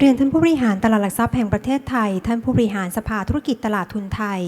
เรียนท่านผู้บริหารตลาดหลักทรัพย์แห่งประเทศไทย ท่านผู้บริหารสภาธุรกิจตลาดทุนไทย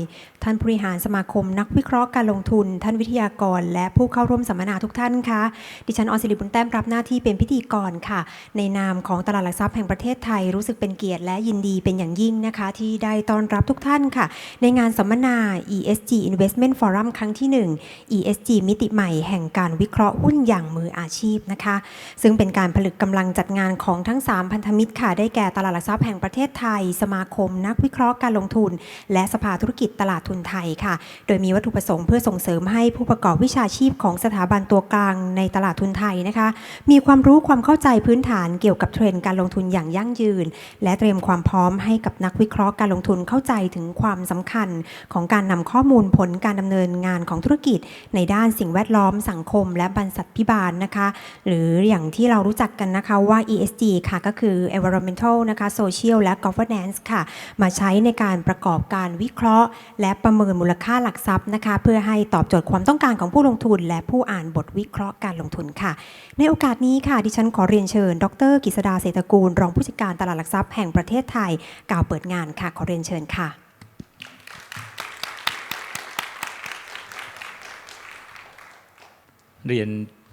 ท่านผู้บริหารสมาคมนักวิเคราะห์การลงทุน ท่านวิทยากร และผู้เข้าร่วมสัมมนาทุกท่านคะ ดิฉันออนศิริบุญแต้มรับหน้าที่เป็นพิธีกรค่ะ ในนามของตลาดหลักทรัพย์แห่งประเทศไทยรู้สึกเป็นเกียรติและยินดีเป็นอย่างยิ่งนะคะ ที่ได้ต้อนรับทุกท่านค่ะ ในงานสัมมนา ESG Investment Forum ครั้งที่ 1 ESG มิติใหม่แห่งการวิเคราะห์หุ้นอย่างมืออาชีพนะคะ ซึ่งเป็นการผลึกกำลังจัดงานของทั้ง 3 พันธมิตรค่ะได้แก่ตลาดหลักทรัพย์แห่งประเทศไทย สมาคมนักวิเคราะห์การลงทุน และสภาธุรกิจตลาดทุนไทยค่ะ โดยมีวัตถุประสงค์เพื่อส่งเสริมให้ผู้ประกอบวิชาชีพของสถาบันตัวกลางในตลาดทุนไทยนะคะ มีความรู้ความเข้าใจพื้นฐานเกี่ยวกับเทรนด์การลงทุนอย่างยั่งยืน และเตรียมความพร้อมให้กับนักวิเคราะห์การลงทุนเข้าใจถึงความสำคัญ ของการนำข้อมูลผลการดำเนินงานของธุรกิจ ในด้านสิ่งแวดล้อมสังคม และบรรษัทพิบาลนะคะ หรืออย่างที่เรารู้จักกันนะคะว่า ESG ค่ะก็คือ environmental นะคะ social และ governance ค่ะ มาใช้ในการประกอบการวิเคราะห์ และประเมินมูลค่าหลักทรัพย์นะคะ เพื่อให้ตอบโจทย์ความต้องการของผู้ลงทุน และผู้อ่านบทวิเคราะห์การลงทุนค่ะ ในโอกาสนี้ค่ะ ดิฉันขอเรียนเชิญ ดรกฤษดาเศรษฐกูล รองผู้จัดการตลาดหลักทรัพย์แห่งประเทศไทย กล่าวเปิดงานค่ะ ขอเรียนเชิญค่ะเรียน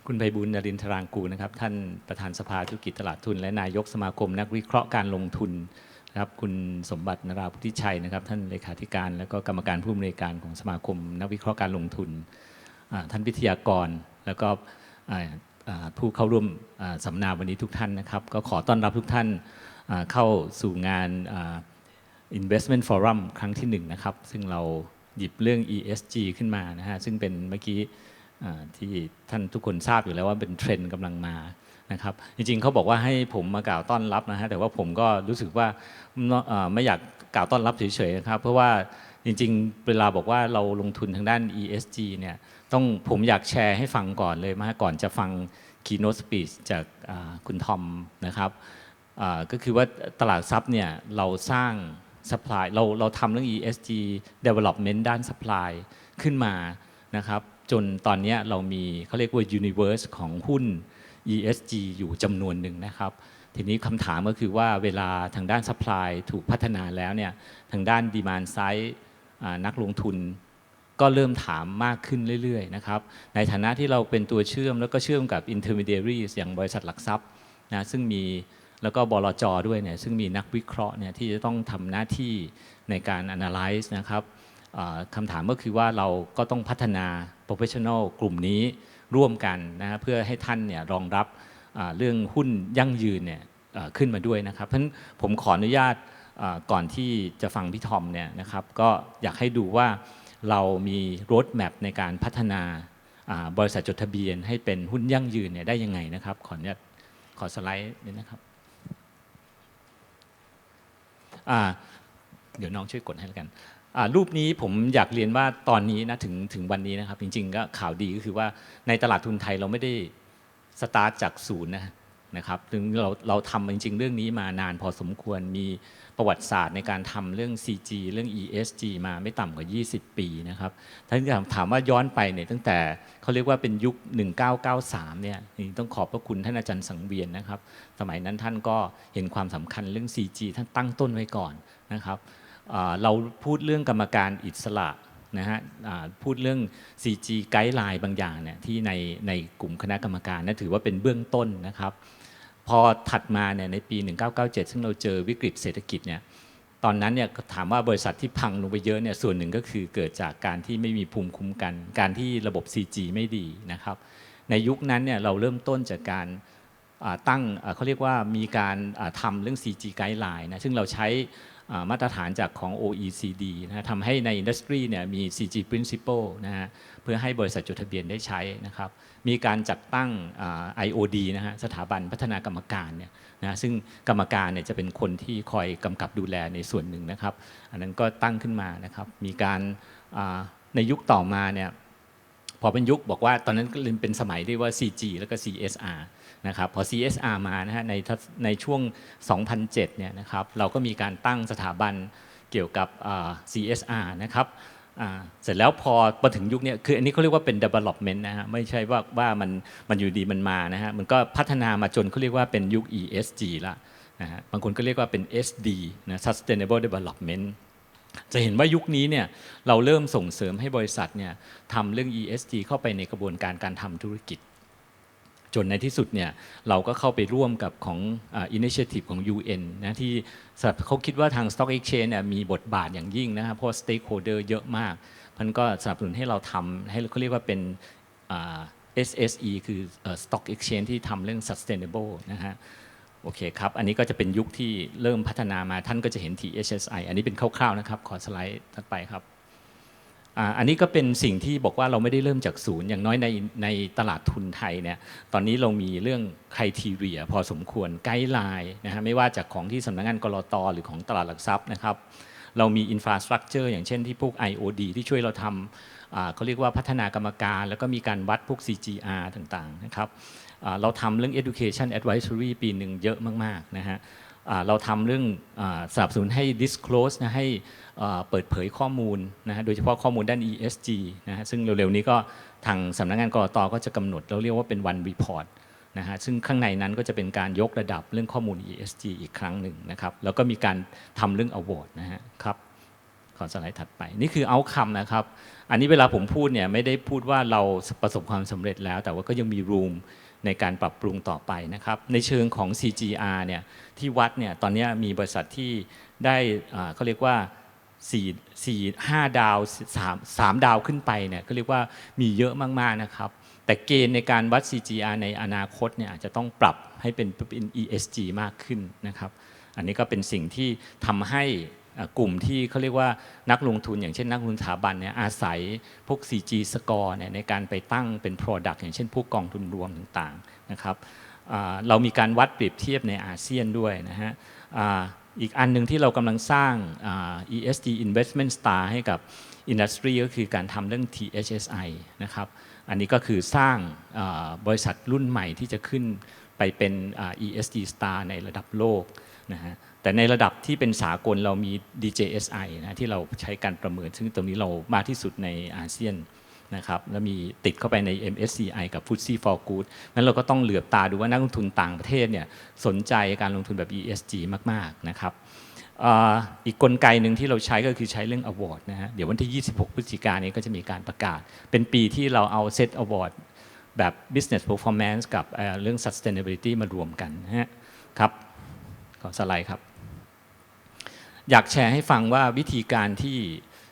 คุณไพบุญนรินทรางกูนะครับ ท่านประธานสภาธุรกิจตลาดทุน และนายกสมาคมนักวิเคราะห์การลงทุนนะครับคุณสมบัตินราพุทธิชัยนะครับ ท่านเลขาธิการ และก็กรรมการผู้อำนวยการของสมาคม นักวิเคราะห์การลงทุน ท่านวิทยากรแล้วก็ผู้เข้าร่วมสัมมนาวันนี้ทุกท่านนะครับ ก็ขอต้อนรับทุกท่านเข้าสู่งาน Investment Forum ครั้งที่หนึ่งนะครับ ซึ่งเราหยิบเรื่อง ESG ขึ้นมานะฮะซึ่งเป็นเมื่อกี้ ที่ท่านทุกคนทราบอยู่แล้วว่าเป็นเทรนด์กำลังมานะครับจริงๆเขาบอกว่าให้ผมมากล่าวต้อนรับนะฮะแต่ว่าผมก็รู้สึกว่าไม่อยากกล่าวต้อนรับเฉยๆนะครับเพราะว่าจริงๆ เวลาบอกว่าเราลงทุนทางด้าน ESG เนี่ยต้องผมอยากแชร์ให้ฟังก่อนเลยมาก่อนจะฟัง keynote speech จากคุณทอมนะครับก็คือว่าตลาดทรัพย์เนี่ยเราสร้าง supply เราเราทำเรื่อง ESG development ด้าน supply ขึ้นมานะครับ จนตอนนี้เรามีเขาเรียกว่า universe ของหุ้น ESG อยู่จำนวนหนึ่งนะครับ ทีนี้คำถามก็คือว่าเวลาทางด้าน supply ถูกพัฒนาแล้วเนี่ยทางด้าน demand side นักลงทุนก็เริ่มถามมากขึ้นเรื่อยๆนะครับ ในฐานะที่เราเป็นตัวเชื่อมแล้วก็เชื่อมกับ intermediaries อย่างบริษัทหลักทรัพย์นะซึ่งมีแล้วก็บลจด้วยเนี่ยซึ่งมีนักวิเคราะห์เนี่ยที่จะต้องทำหน้าที่ในการ analyze นะครับ คำถามก็คือว่าเราก็ต้องพัฒนา professional กลุ่มนี้ร่วมกันนะฮะเพื่อให้ท่านเนี่ยรองรับเรื่องหุ้นยั่งยืนเนี่ยขึ้นมาด้วยนะครับ เพราะฉะนั้นผมขออนุญาตก่อนที่จะฟังพี่ทอมเนี่ยนะครับ ก็อยากให้ดูว่าเรามีร a แม p ในการพัฒนาบริษัทจดทะเบียนให้เป็นหุ้นยั่งยืนเนี่ยได้ยังไงนะครับ ขออนุญาตขอสไลด์นิดนะครับอ่า เดี๋ยวน้องช่วยกดให้แล้วกันรูปนี้ผมอยากเรียนว่าตอนนี้นะถึงถึงวันนี้นะครับ จริง ๆ ก็ข่าวดีก็คือว่าในตลาดทุนไทยเราไม่ได้สตาร์ทจากศูนย์นะนะครับถึงเราเราทำจริง ๆ เรื่องนี้มานานพอสมควรมีประวัติศาสตร์ในการทำเรื่อง CG เรื่อง ESG มาไม่ต่ำกว่า 20 ปีนะครับถ้าถามว่าย้อนไปเนี่ยตั้งแต่เขาเรียกว่าเป็นยุค 1993 เนี่ยต้องขอบพระคุณท่านอาจารย์สังเวียนนะครับ สมัยนั้นท่านก็เห็นความสำคัญเรื่อง CG ท่านตั้งต้นไว้ก่อนนะครับ เราพูดเรื่องกรรมการอิสระนะฮะพูดเรื่อง CG ไกด์ไลน์บางอย่างเนี่ยที่ในในกลุ่มคณะกรรมการนะถือว่าเป็นเบื้องต้นนะครับ พอถัดมาเนี่ยในปี 1997 ซึ่งเราเจอวิกฤตเศรษฐกิจเนี่ยตอนนั้นเนี่ยถามว่าบริษัทที่พังลงไปเยอะเนี่ยส่วนหนึ่งก็คือเกิดจากการที่ไม่มีภูมิคุ้มกัน การที่ระบบ CG ไม่ดีนะครับ ในยุคนั้นเนี่ยเราเริ่มต้นจากการตั้งเขาเรียกว่ามีการทำเรื่อง CG guideline นะซึ่งเราใช้ มาตรฐานจากของ OECD นะทำให้ในอินดัสทรีเนี่ยมี CG principle นะฮะเพื่อให้บริษัทจดทะเบียนได้ใช้นะครับมีการจัดตั้งอ่า IOD นะฮะสถาบันพัฒนากรรมการเนี่ยนะซึ่งกรรมการเนี่ยจะเป็นคนที่คอยกำกับดูแลในส่วนหนึ่งนะครับ อันนั้นก็ตั้งขึ้นมานะครับมีการในยุคต่อมาเนี่ยพอเป็นยุคบอกว่าตอนนั้นก็เป็นสมัยที่ว่า CG แล้วก็ CSR นะครับพอ CSR มานะฮะในในช่วง 2007 เนี่ยนะครับเราก็มีการตั้งสถาบันเกี่ยวกับ CSR นะครับเสร็จแล้วพอมาถึงยุคนี้คืออันนี้เขาเรียกว่าเป็น development นะฮะไม่ใช่ว่าว่ามันมันอยู่ดีมันมานะฮะมันก็พัฒนามาจนเขาเรียกว่าเป็นยุค ESG ละนะฮะบางคนก็เรียกว่าเป็น SD นะ Sustainable Development จะเห็นว่ายุคนี้เนี่ยเราเริ่มส่งเสริมให้บริษัทเนี่ยทำเรื่อง ESG เข้าไปในกระบวนการการทำธุรกิจ จนในที่สุดเนี่ยเราก็เข้าไปร่วมกับของอินิเชทีฟของ UN นะที่เขาคิดว่าทาง Stock Exchange เนี่ยมีบทบาทอย่างยิ่งนะครับเพราะ Stakeholder เยอะมากมันก็สนับสนุนให้เราทำให้เขาเรียกว่าเป็นอ่า SSE คือเอ่อ Stock Exchange ที่ทำเรื่อง Sustainable นะฮะโอเคครับ อันนี้ก็จะเป็นยุคที่เริ่มพัฒนามาท่านก็จะเห็น THSI อันนี้เป็นคร่าวๆนะครับ ขอสไลด์ถัดไปครับ อันนี้ก็เป็นสิ่งที่บอกว่าเราไม่ได้เริ่มจากศูนย์ อย่างน้อยในในตลาดทุนไทยเนี่ยตอนนี้เรามีเรื่องคุณทีเรียพอสมควรไกด์ไลน์นะฮะไม่ว่าจากของที่สำนักงานกรอตหรือของตลาดหลักทรัพย์นะครับเรามีอินฟราสตรักเจอร์อย่างเช่นที่พวก IOD ที่ช่วยเราทำเขาเรียกว่าพัฒนากรรมการ แล้วก็มีการวัดพวก CGR ต่างๆนะครับเราทำเรื่อง education advisory ปีหนึ่งเยอะมากๆนะฮะ เราทำเรื่องอสนับสนุนให้ disclose นะให้เปิดเผยข้อมูลนะฮะโดยเฉพาะข้อมูลด้าน ESG นะฮะซึ่งเร็วๆนี้ก็ทางสำนักงานกรตก็จะกำหนดเราเรียกว่าเป็น one report นะฮะซึ่งข้างในนั้นก็จะเป็นการยกระดับเรื่องข้อมูล ESG อีกครั้งหนึ่งนะครับ แล้วก็มีการทำเรื่อง award นะฮะครับขอสไลด์ถัดไป นี่คือเอาคำนะครับ อันนี้เวลาผมพูดเนี่ยไม่ได้พูดว่าเราประสบความสำเร็จแล้ว แต่ว่าก็ยังมีรูม ในการปรับปรุงต่อไปนะครับ ในเชิงของ CGR เนี่ยที่วัดเนี่ยตอนนี้มีบริษัทที่ได้เขาเรียกว่า4 4 5 ดาว 3 3 ดาวขึ้นไปเนี่ยก็เรียกว่ามีเยอะมาก ๆ นะครับ แต่เกณฑ์ในการวัด CGR ในอนาคตเนี่ยอาจจะต้องปรับให้เป็นเป็น ESG มากขึ้นนะครับ อันนี้ก็เป็นสิ่งที่ทำให้ กลุ่มที่เขาเรียกว่านักลงทุนอย่างเช่นนักลงทุนสถาบันเนี่ยอาศัยพวก CG score เนี่ยในการไปตั้งเป็น Product อย่างเช่นพวกกองทุนรวมต่างๆนะครับเรามีการวัดเปรียบเทียบในอาเซียนด้วยนะฮะอีกอันหนึ่งที่เรากำลังสร้างอ่า ESG Investment Star ให้กับ Industry ก็คือการทำเรื่อง THSI นะครับอันนี้ก็คือสร้างบริษัทรุ่นใหม่ที่จะขึ้นไปเป็นอ่า ESG Star ในระดับโลกนะฮะ แต่ในระดับที่เป็นสากลเรามี DJSI นะที่เราใช้การประเมิน ซึ่งตรงนี้เรามากที่สุดในอาเซียนนะครับแล้วมีติดเข้าไปใน MSCI กับ FTSE for Good นั้นเราก็ต้องเหลือบตาดูว่านักลงทุนต่างประเทศเนี่ยสนใจการลงทุนแบบ ESG มาก ๆ นะครับอีกกลไกหนึ่งที่เราใช้ก็คือใช้เรื่อง Award นะฮะเดี๋ยววันที่ 26 พฤศจิกายนนี้ก็จะมีการประกาศ เป็นปีที่เราเอา Set Award แบบ Business Performance กับเอ่อเรื่อง Sustainability มารวมกันนะฮะครับ ขอสไลด์ครับ อยากแชร์ให้ฟังว่าวิธีการที่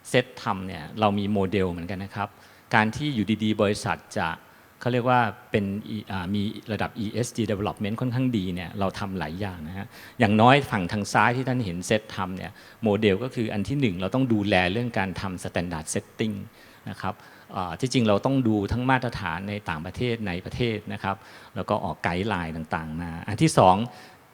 เซตทำเนี่ยเรามีโมเดลเหมือนกันนะครับ การที่อยู่ดีๆ บริษัทจะเขาเรียกว่าเป็นมีระดับ ESG development ค่อนข้างดีเนี่ยเราทำหลายอย่างนะฮะอย่างน้อยฝั่งทางซ้ายที่ท่านเห็นเซตทำเนี่ยโมเดลก็คืออันที่หนึ่งเราต้องดูแลเรื่องการทำ standard setting นะครับที่จริงเราต้องดูทั้งมาตรฐานในต่างประเทศในประเทศนะครับ แล้วก็ออกไกด์ไลน์ต่างๆมา อันที่สอง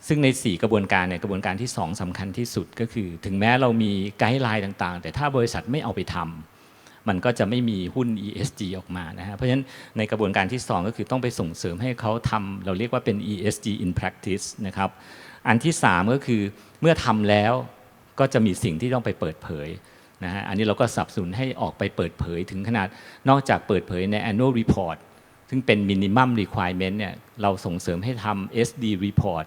ซึ่งใน 4 กระบวนการเนี่ยกระบวนการที่ 2สำคัญที่สุดก็คือ ถึงแม้เรามีไกด์ไลน์ต่างๆ แต่ถ้าบริษัทไม่เอาไปทำมันก็จะไม่มีหุ้น ESG ออกมานะฮะเพราะฉะนั้นในกระบวนการที่ 2 ก็คือต้องไปส่งเสริมให้เขาทำเราเรียกว่าเป็น ESG in practice นะครับอันที่ 3 ก็คือเมื่อทำแล้วก็จะมีสิ่งที่ต้องไปเปิดเผยนะฮะอันนี้เราก็สนับสนุนให้ออกไปเปิดเผยถึงขนาดนอกจากเปิดเผยใน annual report ซึ่งเป็น minimum requirement เนี่ยเราส่งเสริมให้ทำ SD report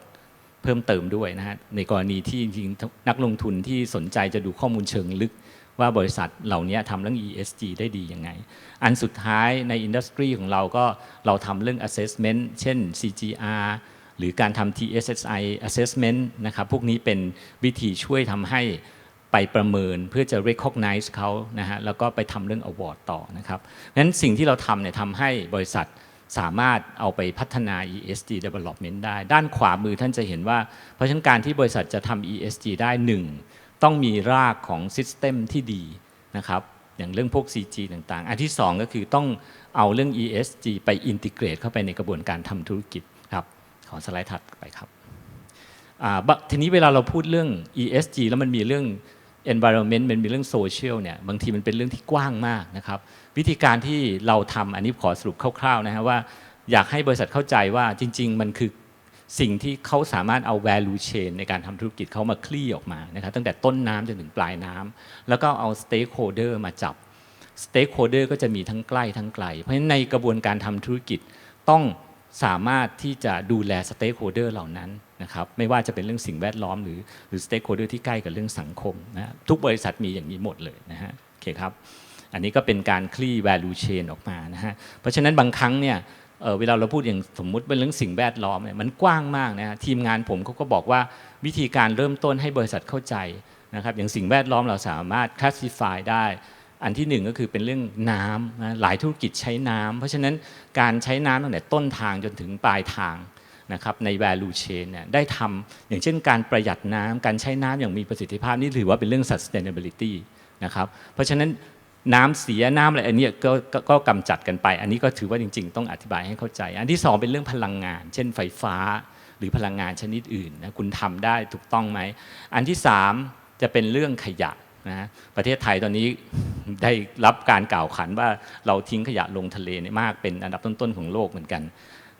เพิ่มเติมด้วยนะฮะในกรณีที่จริงๆนักลงทุนที่สนใจจะดูข้อมูลเชิงลึกว่าบริษัทเหล่านี้ทำเรื่อง ESG ได้ดียังไง อันสุดท้ายในอินดัสทรีของเราก็เราทำเรื่อง assessment เช่น CGR หรือการทำ TSSI assessment นะครับพวกนี้เป็นวิธีช่วยทำให้ไปประเมินเพื่อจะ recognize เขานะฮะแล้วก็ไปทำเรื่อง award ต่อนะครับงั้นสิ่งที่เราทำเนี่ยทำให้บริษัท สามารถเอาไปพัฒนา ESG development ได้ ด้านขวามือท่านจะเห็นว่า เพราะฉะนั้นการที่บริษัทจะทำ ESG ได้หนึ่งต้องมีรากของ System ที่ดีนะครับอย่างเรื่องพวก CG ต่างๆ อันที่สองก็คือต้องเอาเรื่อง ESG ไปอินทิเกรตเข้าไปในกระบวนการทำธุรกิจครับขอสไลด์ถัดไปครับทีนี้เวลาเราพูดเรื่อง ESG แล้วมันมีเรื่อง environment มันมีเรื่อง social เนี่ยบางทีมันเป็นเรื่องที่กว้างมากนะครับ วิธีการที่เราทำอันนี้ขอสรุปคร่าวๆนะฮะว่าอยากให้บริษัทเข้าใจว่าจริง ๆ มันคือสิ่งที่เขาสามารถเอา value chain ในการทำธุรกิจเขามาคลี่ออกมานะครับตั้งแต่ต้นน้ำจนถึงปลายน้ำแล้วก็เอา stakeholder มาจับ stakeholder ก็จะมีทั้งใกล้ทั้งไกล เพราะฉะนั้นในกระบวนการทำธุรกิจต้อง สามารถที่จะดูแลสเต็กโฮเดอร์เหล่านั้นนะครับไม่ว่าจะเป็นเรื่องสิ่งแวดล้อมหรือหรือสเต็กโฮเดอร์ที่ใกล้กับเรื่องสังคมนะทุกบริษัทมีอย่างนี้หมดเลยนะฮะโอเคครับอันนี้ก็เป็นการคลี่ value chain ออกมานะฮะเพราะฉะนั้นบางครั้งเนี่ยเเวลาเราพูดอย่างสมมุติเป็นเรื่องสิ่งแวดล้อมเนี่ยมันกว้างมากนะฮะทีมงานผมเขาก็บอกว่าวิธีการเริ่มต้นให้บริษัทเข้าใจนะครับอย่างสิ่งแวดล้อมเราสามารถ classify ได้ อันที่หนึ่งก็คือเป็นเรื่องน้ำนะหลายธุรกิจใช้น้ำเพราะฉะนั้นการใช้น้ำตั้งแต่ต้นทางจนถึงปลายทางนะครับใน value chain เนี่ยได้ทำอย่างเช่นการประหยัดน้ำการใช้น้ำอย่างมีประสิทธิภาพนี่ถือว่าเป็นเรื่อง sustainability นะครับเพราะฉะนั้นน้ำเสียน้ำอะไรอันนี้ก็ก็ก็กำจัดกันไป อันนี้ก็ถือว่าจริง ๆ ต้องอธิบายให้เข้าใจ อันที่สองเป็นเรื่องพลังงาน เช่นไฟฟ้า หรือพลังงานชนิดอื่นนะคุณทำได้ถูกต้องไหม อันที่สามจะเป็นเรื่องขยะนะประเทศไทยตอนนี้ ได้รับการกล่าวขานว่าเราทิ้งขยะลงทะเลนี่มากเป็นอันดับต้นๆของโลกเหมือนกัน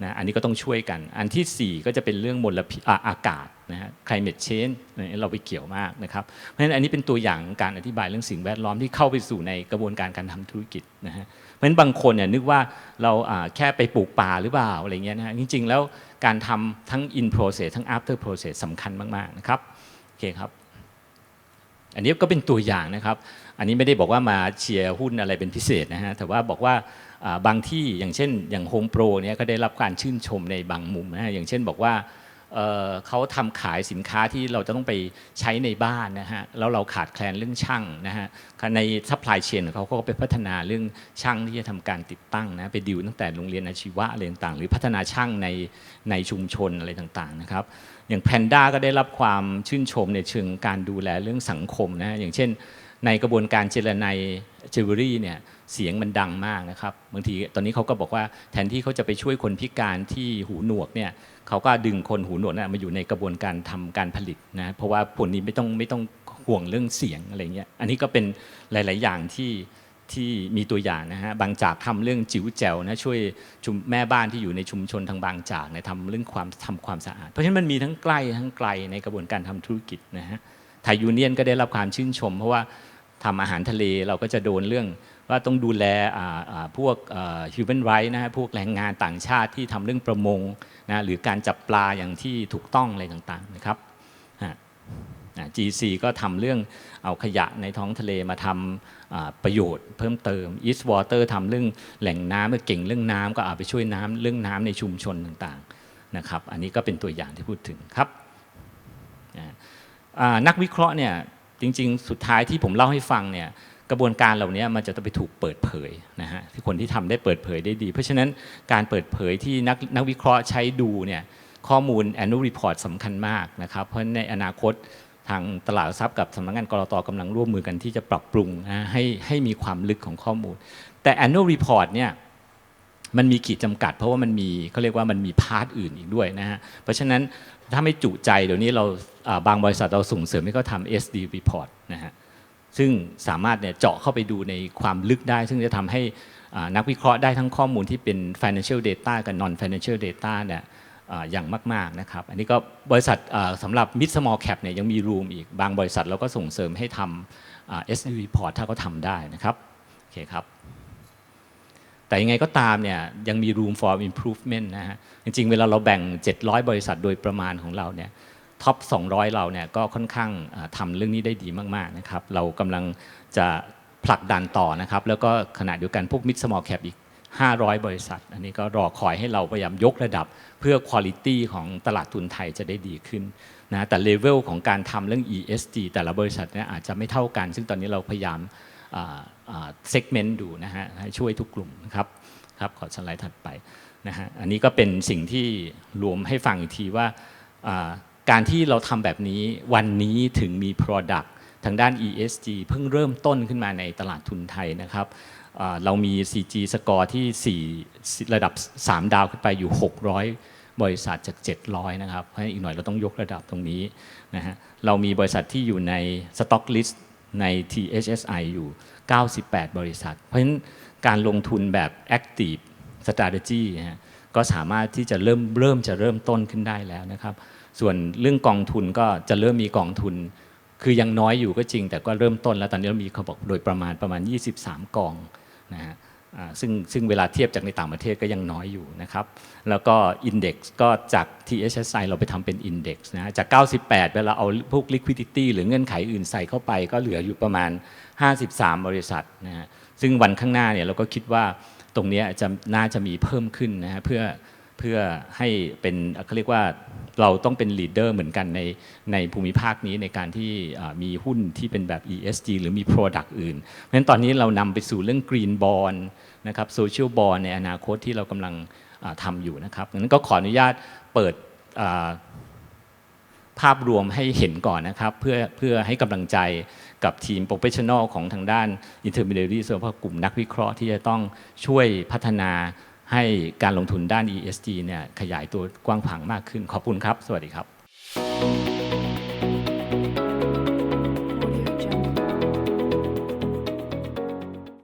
นะอันนี้ก็ต้องช่วยกัน อันที่สี่ก็จะเป็นเรื่องมลพิษอะอากาศนะฮะ climate change เนี่ยเราไปเกี่ยวมากนะครับเพราะฉะนั้นอันนี้เป็นตัวอย่างการอธิบายเรื่องสิ่งแวดล้อมที่เข้าไปสู่ในกระบวนการการทำธุรกิจนะฮะเพราะฉะนั้นบางคนเนี่ยนึกว่าเราแค่ไปปลูกป่าหรือเปล่าอะไรเงี้ยนะฮะจริง ๆ แล้วการทำทั้ง in process ทั้ง after process สำคัญมากๆนะครับโอเคครับ อันนี้ก็เป็นตัวอย่างนะครับ อันนี้ไม่ได้บอกว่ามาเชียร์หุ้นอะไรเป็นพิเศษนะฮะ แต่ว่าบอกว่าบางที่อย่างเช่น อย่างโฮมโปรเนี่ยก็ได้รับการชื่นชมในบางมุมนะฮะ อย่างเช่นบอกว่า เเขาทำขายสินค้าที่เราจะต้องไปใช้ในบ้านนะฮะแล้วเราขาดแคลนเรื่องช่างนะฮะในซัพพลายเชนเขาก็ไปพัฒนาเรื่องช่างที่จะทำการติดตั้งนะไปดิวตั้งแต่โรงเรียนอาชีวะอะไรต่างๆหรือพัฒนาช่างในในชุมชนอะไรต่างๆนะครับอย่างแพนด้าก็ได้รับความชื่นชมในเชิงการดูแลเรื่องสังคมนะอย่างเช่น ในกระบวนการเจรไน เจเวอรี่เนี่ยเสียงมันดังมากนะครับบางทีตอนนี้เขาก็บอกว่าแทนที่เขาจะไปช่วยคนพิการที่หูหนวกเนี่ยเขาก็ดึงคนหูหนวกนะมาอยู่ในกระบวนการทำการผลิตนะเพราะว่าผลนี้ไม่ต้องไม่ต้องห่วงเรื่องเสียงอะไรเงี้ยอันนี้ก็เป็นหลาย ๆ อย่างที่ที่มีตัวอย่างนะฮะบางจากทำเรื่องจิ๋วแจ๋วนะช่วยชุมแม่บ้านที่อยู่ในชุมชนทางบางจากเนี่ยทำเรื่องความทำความสะอาด เพราะฉะนั้นมันมีทั้งใกล้ทั้งไกลในกระบวนการทำธุรกิจนะฮะไทยยูเนียนก็ได้รับความชื่นชม เพราะว่า ทำอาหารทะเลเราก็จะโดนเรื่องว่าต้องดูแลพวกฮิวแมนไรท์นะฮะพวกแรงงานต่างชาติที่ทำเรื่องประมงนะหรือการจับปลาอย่างที่ถูกต้องอะไรต่างๆนะครับ GC ก็ทำเรื่องเอาขยะในท้องทะเลมาทำประโยชน์เพิ่มเติม East Water ทำเรื่องแหล่งน้ำเก่งเรื่องน้ำก็เอาไปช่วยน้ำเรื่องน้ำในชุมชนต่างๆนะครับ อันนี้ก็เป็นตัวอย่างที่พูดถึงครับนักวิเคราะห์เนี่ย จริง ๆ สุดท้ายที่ผมเล่าให้ฟังเนี่ยกระบวนการเหล่านี้มันจะต้องไปถูกเปิดเผยนะฮะที่คนที่ทำได้เปิดเผยได้ดี เพราะฉะนั้นการเปิดเผยที่นักนักวิเคราะห์ใช้ดูเนี่ยข้อมูล annual report สำคัญมากนะครับ เพราะในอนาคตทางตลาดทรัพย์กับสำนักงานกรตกำลังร่วมมือกันที่จะปรับปรุงนะให้ให้มีความลึกของข้อมูล แต่ annual report เนี่ยมันมีขีดจำกัด เพราะว่ามันมีเขาเรียกว่ามันมีพาร์ทอื่นอีกด้วยนะฮะเพราะฉะนั้น ถ้าไม่จุใจเดี๋ยวนี้เราบางบริษัทเราส่งเสริมให้เขาทำ SD report นะฮะซึ่งสามารถเนี่ยเจาะเข้าไปดูในความลึกได้ ซึ่งจะทำให้นักวิเคราะห์ได้ทั้งข้อมูลที่เป็น financial data กับ non financial data เนี่ยอ่าอย่างมาก ๆ นะครับ อันนี้ก็บริษัทสำหรับ mid small cap เนี่ยยังมี room อีกบางบริษัทเราก็ส่งเสริมให้ทำ SD report ถ้าเขาทำได้นะครับ โอเคครับ แต่ยังไงก็ตามเนี่ยยังมี room for improvement นะฮะจริงๆ เวลาเราแบ่ง 700 บริษัทโดยประมาณของเราเนี่ยท็อป 200 เราเนี่ยก็ค่อนข้างอ่าทำเรื่องนี้ได้ดีมากๆนะครับเรากำลังจะผลักดันต่อนะครับ แล้วก็ขณะเดียวกันพวก mid small cap อีก 500 บริษัท อันนี้ก็รอคอยให้เราพยายามยกระดับเพื่อคุณภาพของตลาดทุนไทยจะได้ดีขึ้นนะแต่เลเวลของการทำเรื่อง ESG แต่ละบริษัทเนี่ยอาจจะไม่เท่ากัน ซึ่งตอนนี้เราพยายาม เซกเมนต์ดูนะฮะให้ช่วยทุกกลุ่มนะครับครับขอสไลด์ถัดไปนะฮะอันนี้ก็เป็นสิ่งที่รวมให้ฟังอีกทีว่าการที่เราทำแบบนี้วันนี้ถึงมี Product ทางด้าน ESG เพิ่งเริ่มต้นขึ้นมาในตลาดทุนไทยนะครับเรามี CG สกอร์ที่ 4 ระดับ 3 ดาวขึ้นไปอยู่ 600 บริษัทจาก 700 นะครับ เพราะอีกหน่อยเราต้องยกระดับตรงนี้นะฮะเรามีบริษัทที่อยู่ใน Stock List ใน THSI อยู่ 98 บริษัท เพราะฉะนั้นการลงทุนแบบ Active Strategy นะฮะก็สามารถที่จะเริ่มเริ่มจะเริ่มต้นขึ้นได้แล้วนะครับ ส่วนเรื่องกองทุนก็จะเริ่มมีกองทุน คือยังน้อยอยู่ก็จริง แต่ก็เริ่มต้นแล้วตอนนี้เรามีเขาบอกโดยประมาณประมาณ 23 กองนะฮะ ซึ่งซึ่งเวลาเทียบจากในต่างประเทศก็ยังน้อยอยู่นะครับ แล้วก็ Index ก็จาก THSI เราไปทำเป็น Index นะฮะจาก 98 เวลาเอาพวก liquidity หรือเงื่อนไขอื่นใส่เข้าไป ก็เหลืออยู่ประมาณ 53 บริษัทนะฮะซึ่งวันข้างหน้าเนี่ยเราก็คิดว่าตรงนี้จะน่าจะมีเพิ่มขึ้นนะฮะเพื่อ เพื่อให้เป็นเขาเรียกว่าเราต้องเป็น leader เหมือนกันในในภูมิภาคนี้ในการที่มีหุ้นที่เป็นแบบ ESG หรือมี Product อื่น เพราะฉะนั้นตอนนี้เรานำไปสู่เรื่อง Green Bond นะครับ Social Bond ในอนาคตที่เรากำลังทำอยู่นะครับงั้นก็ขออนุญาตเปิดภาพรวมให้เห็นก่อนนะครับ เพื่อเพื่อให้กำลังใจกับทีมโปรเฟชชั่นอลของทางด้าน Intermediary โดยเฉพาะกลุ่มนักวิเคราะห์ที่จะต้องช่วยพัฒนา ให้การลงทุนด้าน ESG เนี่ยขยายตัวกว้างขวางมากขึ้น ขอบคุณครับ สวัสดีครับ